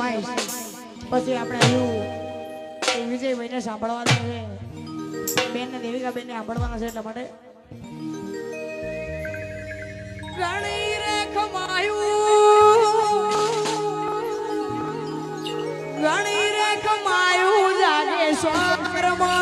જમાઈશ પછી આપણે આવ્યું વિજયભાઈને સાંભળવાનું છે. બેનને દેવિકા બેનને સાંભળવાના છે એટલા માટે. રણી રે ખમાયું રણી રે ખમાયું લાગે સ્વર્ગમાં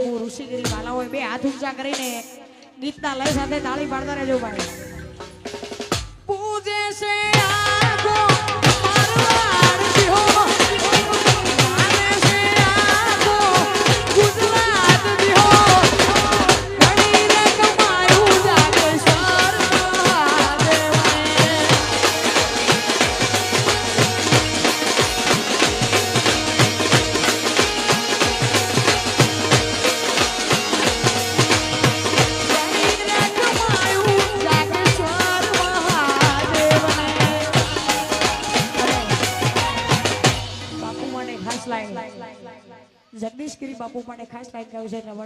બાપુ ઋષિગીરી વાલા હોય બે હાથ ઊંચા કરીને ગીતના લય સાથે તાળી પાડતા રહેજો ભાઈ. પૂજે છે. જગદીશગીરી બાપુ માટે ખાસ લાઈન ગાયું છે એટલા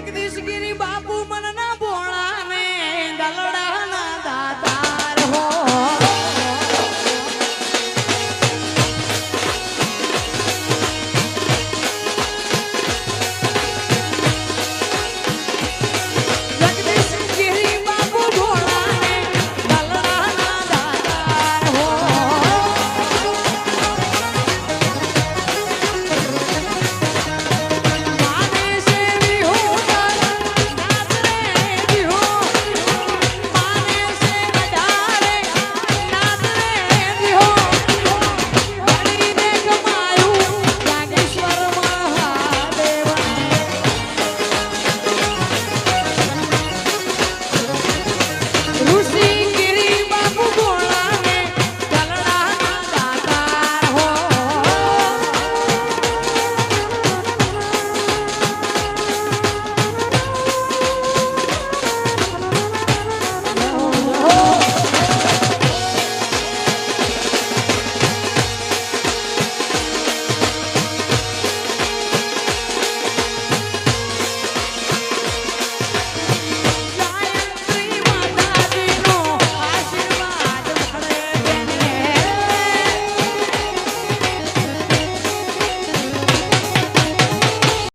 જગદીશગીરી બાપુ મનના ભોળાને દલડાનો